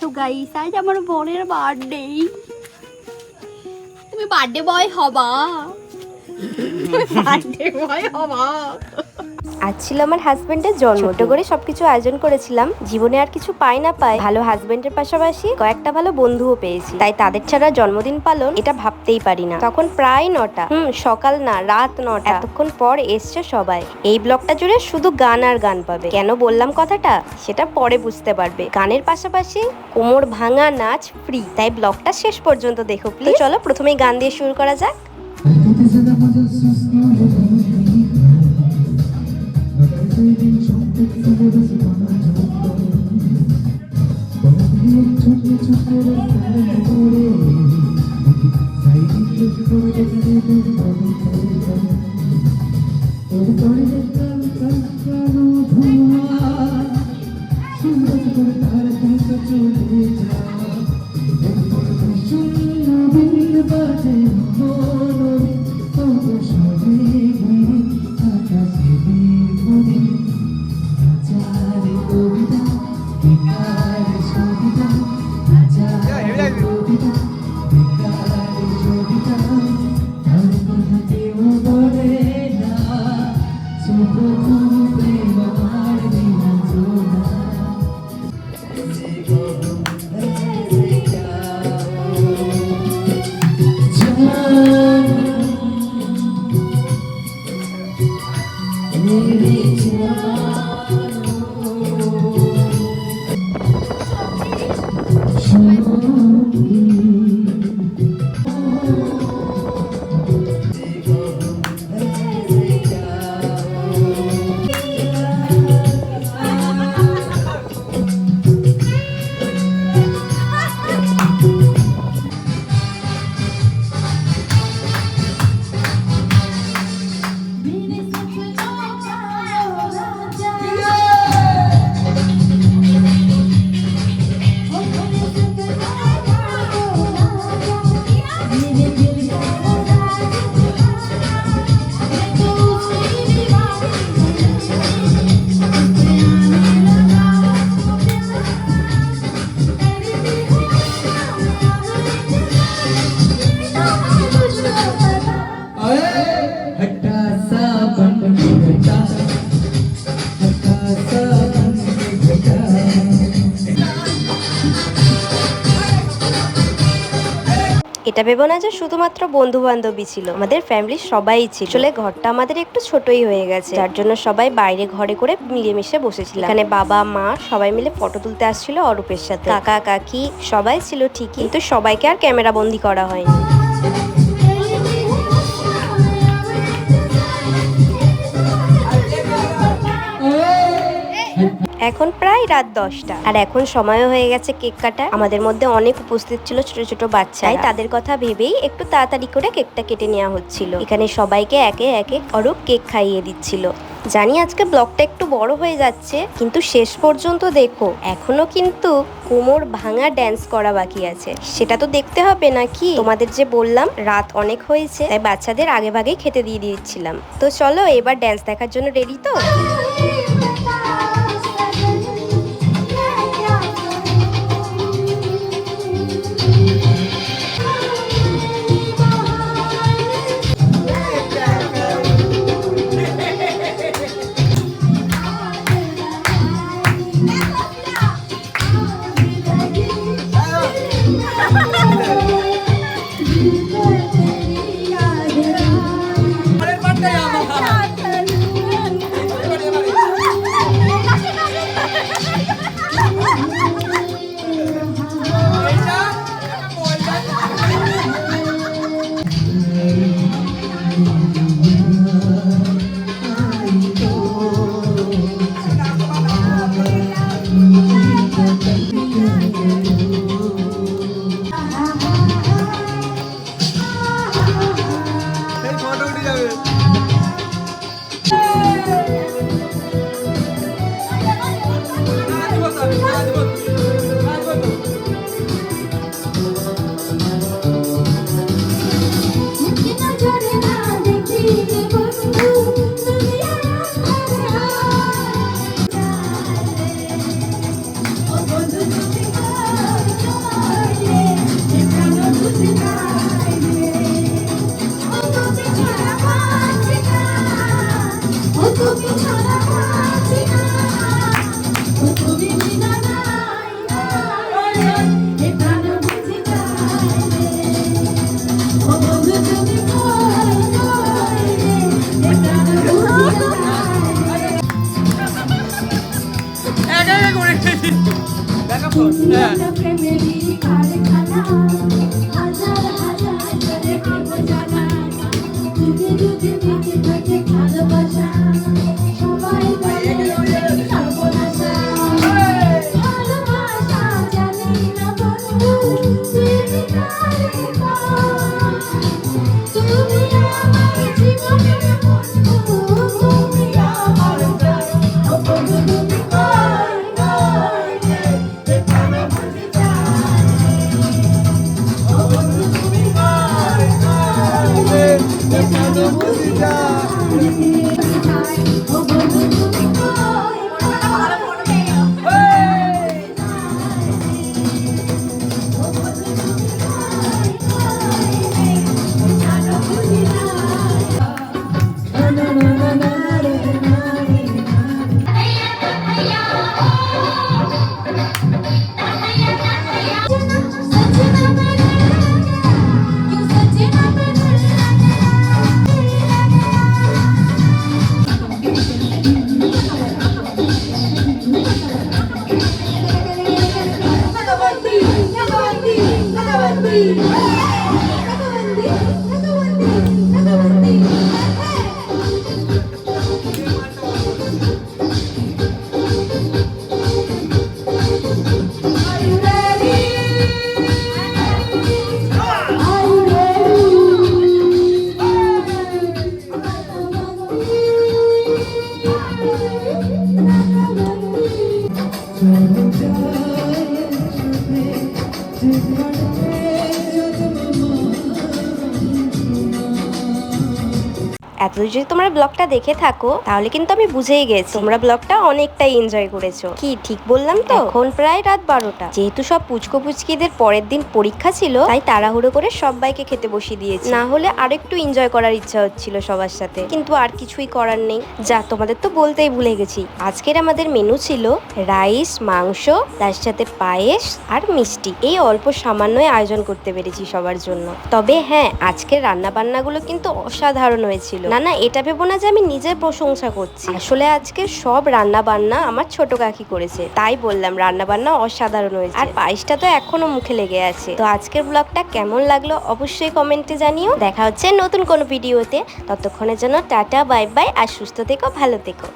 তো গাইস আজ আমার বোনের বার্থডে তুমি বার্থডে বয় হবা। বার্থডে বয় হবা। আজ ছিল আমার হাজবেন্ডের জন্ম ছোট। করে সবকিছু আয়োজন করেছিলাম। জীবনে আর কিছু পাই না পাই ভালো হাজবেন্ডের পাশাপাশি কয়েকটা ভালো বন্ধুও পেয়েছি। তাই তাদের ছাড়া জন্মদিন পালন এটা ভাবতেই পারি না। তখন প্রায় নটা। হুম সকাল না রাত নটা। এতক্ষণ পর এসছে সবাই। এই ব্লগটা জুড়ে শুধু গান আর গান পাবে। কেন বললাম কথাটা? সেটা পরে বুঝতে পারবে। গানের পাশাপাশি কোমর ভাঙা নাচ ফ্রি তাই ব্লগটা শেষ পর্যন্ত দেখো প্লিজ চলো প্রথমেই গান দিয়ে শুরু করা যাক। এটা ভেবো না যে শুধুমাত্র বন্ধু বান্ধবী ছিল, আমাদের ফ্যামিলির সবাই ছিল। আসলে ঘরটা আমাদের একটু ছোটই হয়ে গেছে। যার জন্য সবাই বাইরে ঘরে করে মিলেমিশে বসেছিলাম। এখানে বাবা, মা সবাই মিলে ফটো তুলতে আসছিল অরূপের সাথে। কাকা, কাকি সবাই ছিল ঠিকই, কিন্তু সবাইকে আর ক্যামেরা বন্দি করা হয়নি। এখন প্রায় রাত দশটা। আর এখন সময়ও হয়ে গেছে কেক কাটা আমাদের মধ্যে অনেক উপস্থিত ছিল ছোট ছোট বাচ্চাই তাদের কথা ভেবেই একটু তাড়াতাড়ি করে কেকটা কেটে নেওয়া হচ্ছিল। এখানে সবাইকে একে একে অরূপ কেক খাইয়ে দিচ্ছিল। জানি আজকে ব্লগটা একটু বড় হয়ে যাচ্ছে, কিন্তু শেষ পর্যন্ত দেখো, এখনও কিন্তু কোমর ভাঙা ড্যান্স করা বাকি আছে। সেটা তো দেখতে হবে নাকি? তোমাদের যে বললাম, রাত অনেক হয়েছে, তাই বাচ্চাদের আগে ভাগেই খেতে দিয়ে দিচ্ছিলাম। তো চলো এবার ড্যান্স দেখার জন্য রেডি তো? আমাদের উঠে যাবে 嗯。এত যদি তোমরা ব্লগটা দেখে থাকো, তাহলে কিন্তু আমি বুঝেই গেছি। তোমরা ব্লগটা অনেকটাই এনজয় করেছ। কি, ঠিক বললাম তো? এখন প্রায় রাত বারোটা। যেহেতু সব পুচকো পুচকিদের পরের দিন পরীক্ষা ছিল, তাই তাড়াহুড়ো করে সবাইকে খেতে বসিয়ে দিয়েছি। না হলে আরেকটু এনজয় করার ইচ্ছা হচ্ছিল সবার সাথে। কিন্তু আর কিছুই করার নেই। যা, তোমাদের তো বলতেই ভুলে গেছি। আজকের আমাদের মেনু ছিল রাইস মাংস, তার সাথে পায়েস আর মিষ্টি। এই অল্প সামান্যই আয়োজন করতে পেরেছি সবার জন্য। তবে হ্যাঁ আজকের রান্না বান্নাগুলো কিন্তু অসাধারণ হয়েছিল। না না, এটা ভেবো না যে আমি নিজের প্রশংসা করছি। আসলে আজকে সব রান্না বান্না আমার ছোট কাকি করেছে, তাই বললাম রান্না বান্না অসাধারণ হয়েছে। আর পায়েসটা তো এখনও মুখে লেগে আছে। তো আজকের ব্লগটা কেমন লাগল অবশ্যই কমেন্টে জানিও। দেখা হচ্ছে নতুন কোনো ভিডিওতে। ততক্ষণের জন্য টাটা, বাই বাই, আর সুস্থ থেকো, ভালো থেকো।